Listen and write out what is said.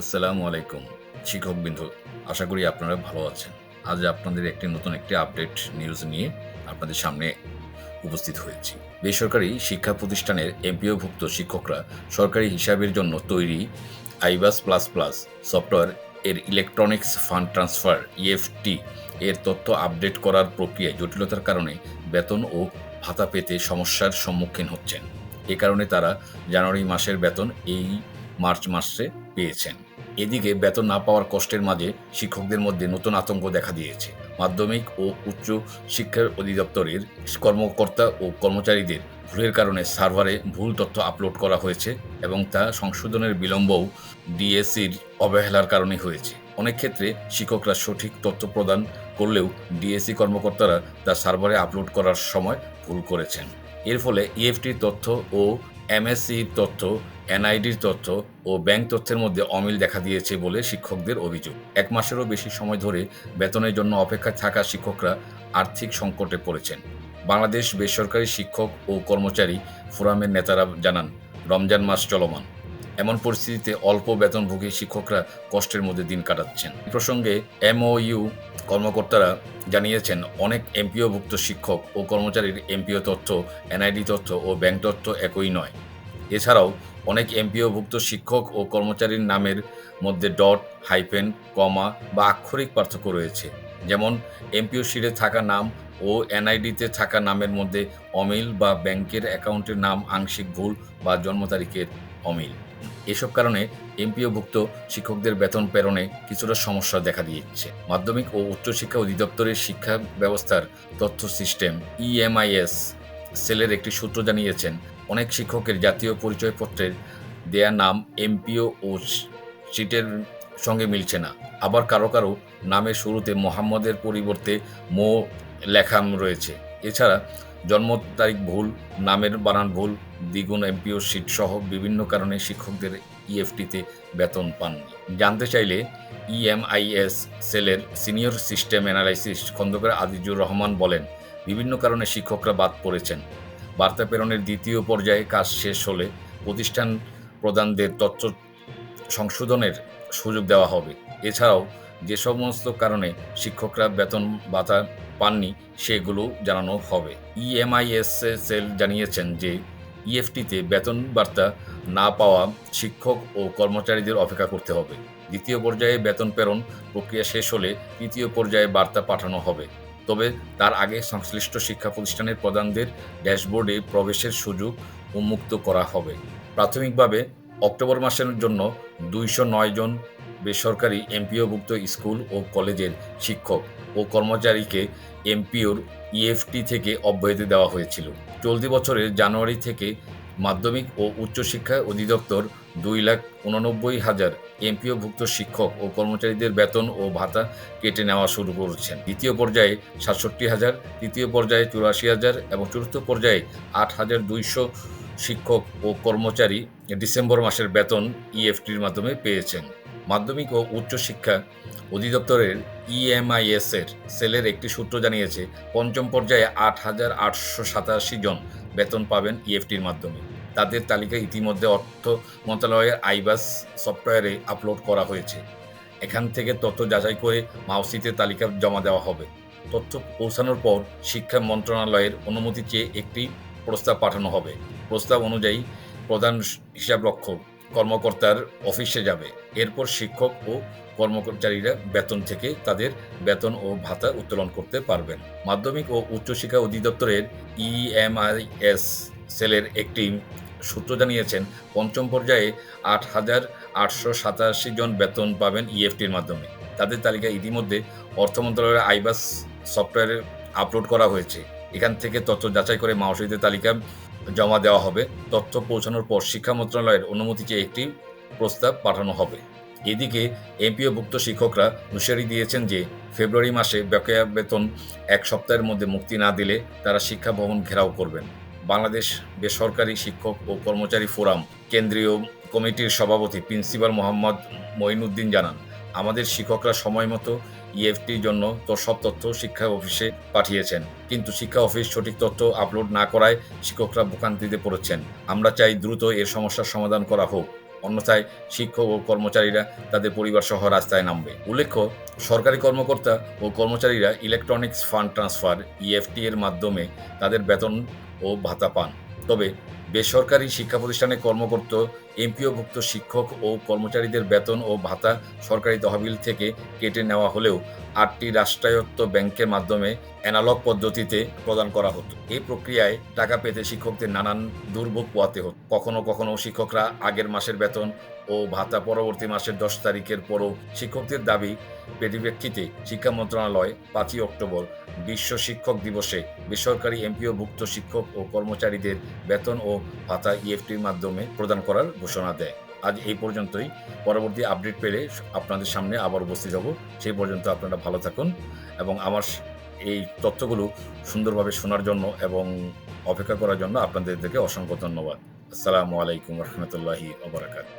আসসালামু আলাইকুম শিক্ষকবৃন্দ আশা করি আপনারা ভালো আছেন। আজ আপনাদের একটি নতুন একটি আপডেট নিউজ নিয়ে আপনাদের সামনে উপস্থিত হয়েছি। বেসরকারি শিক্ষা প্রতিষ্ঠানের এমপিওভুক্ত শিক্ষকরা সরকারি হিসাবের জন্য তৈরি আইবাস প্লাস প্লাস সফটওয়্যার এর ইলেকট্রনিক্স ফান্ড ট্রান্সফার, ইএফটি, এর তথ্য আপডেট করার প্রক্রিয়ায় জটিলতার কারণে বেতন ও ভাতা পেতে সমস্যার সম্মুখীন হচ্ছেন। এ কারণে তারা জানুয়ারি মাসের বেতন এই মার্চ মাসে পেয়েছেন। এদিকে বেতন না পাওয়ার কষ্টের মাঝে শিক্ষকদের মধ্যে নতুন আতঙ্ক দেখা দিয়েছে। মাধ্যমিক ও উচ্চ শিক্ষা অধিদপ্তরের কর্মকর্তা ও কর্মচারীদের ভুলের কারণে সার্ভারে ভুল তথ্য আপলোড করা হয়েছে এবং তা সংশোধনের বিলম্বও ডিএসসির অবহেলার কারণে হয়েছে। অনেক ক্ষেত্রে শিক্ষকরা সঠিক তথ্য প্রদান করলেও ডিএসসি কর্মকর্তারা তা সার্ভারে আপলোড করার সময় ভুল করেছেন। এর ফলে ইএফটির তথ্য ও এমএসসি তথ্য, এনআইডির তথ্য ও ব্যাংক তথ্যের মধ্যে অমিল দেখা দিয়েছে বলে শিক্ষকদের অভিযোগ। এক মাসেরও বেশি সময় ধরে বেতনের জন্য অপেক্ষায় থাকা শিক্ষকরা আর্থিক সংকটে পড়েছেন। বাংলাদেশ বেসরকারি শিক্ষক ও কর্মচারী ফোরামের নেতারা জানান, রমজান মাস চলমান। এমন পরিস্থিতিতে অল্প বেতনভোগী শিক্ষকরা কষ্টের মধ্যে দিন কাটাচ্ছেন। প্রসঙ্গে এমওইউ কর্মকর্তারা জানিয়েছেন, অনেক এমপিওভুক্ত শিক্ষক ও কর্মচারীর এমপিও তথ্য, এনআইডি তথ্য ও ব্যাংক তথ্য একই নয়। এছাড়াও, অনেক এমপিওভুক্ত শিক্ষক ও কর্মচারীর নামের মধ্যে ডট, হাইফেন, কমা বা আক্ষরিক পার্থক্য রয়েছে। যেমন, এমপিও শিটে থাকা নাম ও এনআইডিতে থাকা নামের মধ্যে অমিল বা ব্যাংকের অ্যাকাউন্টের নাম আংশিক ভুল বা জন্ম তারিখের অমিল। এসব কারণে এমপিওভুক্ত শিক্ষকদের বেতন প্রেরণে কিছুটা সমস্যা দেখা দিয়েছে। মাধ্যমিক ও উচ্চশিক্ষা অধিদপ্তরের শিক্ষা ব্যবস্থার তথ্য সিস্টেম ইএমআইএস সেলের একটি সূত্র জানিয়েছেন, অনেক শিক্ষকের জাতীয় পরিচয়পত্রের দেয়া নাম এমপিও ও সিটের সঙ্গে মিলছে না। আবার কারও কারও নামের শুরুতে মোহাম্মদের পরিবর্তে মো লেখা রয়েছে। এছাড়া জন্ম তারিখ ভুল, নামের বানান ভুল, দ্বিগুণ এমপিও সিট সহ বিভিন্ন কারণে শিক্ষকদের ইএফটিতে বেতন পাননি। জানতে চাইলে ইএমআইএস সেলের senior system analysis Khandakar Azizur Rahman বলেন, বিভিন্ন কারণে শিক্ষকরা বাদ পড়েছেন। বার্তা প্রেরণের দ্বিতীয় পর্যায়ে কাজ শেষ হলে প্রতিষ্ঠান প্রদানদের তথ্য সংশোধনের সুযোগ দেওয়া হবে। এছাড়াও যে সমস্ত কারণে শিক্ষকরা বেতন ভাতা পাননি, সেগুলো জানানো হবে। ইএমআইএস সেল জানিয়েছেন যে ইএফটিতে বেতন বার্তা না পাওয়া শিক্ষক ও কর্মচারীদের অপেক্ষা করতে হবে। দ্বিতীয় পর্যায়ে বেতন প্রেরণ প্রক্রিয়া শেষ হলে তৃতীয় পর্যায়ে বার্তা পাঠানো হবে। তবে তার আগে সংশ্লিষ্ট শিক্ষা প্রতিষ্ঠানের প্রধানদের ড্যাশবোর্ডে প্রবেশের সুযোগ উন্মুক্ত করা হবে। প্রাথমিকভাবে অক্টোবর মাসের জন্য দুইশো নয় জন বেসরকারি এমপিওভুক্ত স্কুল ও কলেজের শিক্ষক ও কর্মচারীকে এমপিওর ইএফটি থেকে অব্যাহতি দেওয়া হয়েছিল। চলতি বছরের জানুয়ারি থেকে মাধ্যমিক ও উচ্চশিক্ষা অধিদপ্তর দুই লাখ উননব্বই হাজার এমপিওভুক্ত শিক্ষক ও কর্মচারীদের বেতন ও ভাতা কেটে নেওয়া শুরু করেছেন। দ্বিতীয় পর্যায়ে সাতষট্টি হাজার, তৃতীয় পর্যায়ে চুরাশি হাজার এবং চতুর্থ পর্যায়ে আট হাজার দুইশো শিক্ষক ও কর্মচারী ডিসেম্বর মাসের বেতন ইএফটির মাধ্যমে পেয়েছেন। মাধ্যমিক ও উচ্চশিক্ষা অধিদপ্তরের ইএমআইএস এর সেলের একটি সূত্র জানিয়েছে, পঞ্চম পর্যায়ে আট হাজার আটশো সাতাশি জন বেতন পাবেন ইএফটির মাধ্যমে। তাদের তালিকা ইতিমধ্যে অর্থ মন্ত্রণালয়ের আইবাস সফটওয়্যারে আপলোড করা হয়েছে। এখান থেকে তথ্য যাচাই করে মাউসিতে তালিকা জমা দেওয়া হবে। তথ্য পৌঁছানোর পর শিক্ষা মন্ত্রণালয়ের অনুমতি চেয়ে একটি প্রস্তাব পাঠানো হবে। প্রস্তাব অনুযায়ী প্রধান হিসাবরক্ষক কর্মকর্তার অফিসে যাবে। এরপর শিক্ষক ও কর্মচারীরা বেতন থেকে তাদের বেতন ও ভাতা উত্তোলন করতে পারবেন। মাধ্যমিক ও উচ্চশিক্ষা অধিদপ্তরের ইএমআইএস সেলের একটি সূত্র জানিয়েছেন, পঞ্চম পর্যায়ে আট হাজার আটশো সাতাশি জন বেতন পাবেন ইএফটির মাধ্যমে। তাদের তালিকা ইতিমধ্যে অর্থ মন্ত্রণালয়ের আইবাস সফটওয়্যারে আপলোড করা হয়েছে। এখান থেকে তথ্য যাচাই করে মাওসিদের তালিকা জমা দেওয়া হবে। তথ্য পৌঁছানোর পর শিক্ষা মন্ত্রণালয়ের অনুমতি চেয়ে একটি প্রস্তাব পাঠানো হবে। এদিকে এমপিওভুক্ত শিক্ষকরা হুঁশিয়ারি দিয়েছেন যে, ফেব্রুয়ারি মাসে বকেয়া বেতন এক সপ্তাহের মধ্যে মুক্তি না দিলে তারা শিক্ষা ভবন ঘেরাও করবেন। বাংলাদেশ বেসরকারি শিক্ষক ও কর্মচারী ফোরাম কেন্দ্রীয় কমিটির সভাপতি প্রিন্সিপাল মোহাম্মদ মঈনুদ্দিন জানান। আমাদের শিক্ষকরা সময় মতো ইএফটির জন্য তো সব তথ্য শিক্ষা অফিসে পাঠিয়েছেন। কিন্তু শিক্ষা অফিস সঠিক তথ্য আপলোড না করায় শিক্ষকরা ভোগান্তিতে পড়েছেন। আমরা চাই দ্রুত এর সমস্যার সমাধান করা হোক। অন্যথায় শিক্ষক ও কর্মচারীরা তাদের পরিবার সহ রাস্তায় নামবে। উল্লেখ্য, সরকারি কর্মকর্তা ও কর্মচারীরা ইলেকট্রনিক্স ফান্ড ট্রান্সফার ইএফটি এর মাধ্যমে তাদের বেতন ও ভাতা পান। তবে বেসরকারি শিক্ষা প্রতিষ্ঠানে কর্মরত এমপিওভুক্ত শিক্ষক ও কর্মচারীদের বেতন ও ভাতা সরকারি তহবিল থেকে কেটে নেওয়া হলেও আটটি রাষ্ট্রায়ত্ত ব্যাংকের মাধ্যমে অ্যানালগ পদ্ধতিতে প্রদান করা হতো। এই প্রক্রিয়ায় টাকা পেতে শিক্ষকদের নানান দুর্ভোগ পোয়াতে হতো। কখনো কখনো শিক্ষকরা আগের মাসের বেতন ও ভাতা পরবর্তী মাসের দশ তারিখের পরও শিক্ষকদের দাবি, পরিপ্রেক্ষিতে শিক্ষা মন্ত্রণালয় পাঁচই অক্টোবর বিশ্ব শিক্ষক দিবসে বেসরকারি এমপিওভুক্ত শিক্ষক ও কর্মচারীদের বেতন ও ভাতা ইএফটির মাধ্যমে প্রদান করার ঘোষণা দেয় আজ এই পর্যন্তই। পরবর্তী আপডেট পেলে আপনাদের সামনে আবার উপস্থিত হব। সেই পর্যন্ত আপনারা ভালো থাকুন এবং আমার এই তথ্যগুলো সুন্দরভাবে শোনার জন্য এবং অপেক্ষা করার জন্য আপনাদেরকে অসংখ্য ধন্যবাদ। আসসালামু আলাইকুম রহমতুল্লাহি ওবরাকাত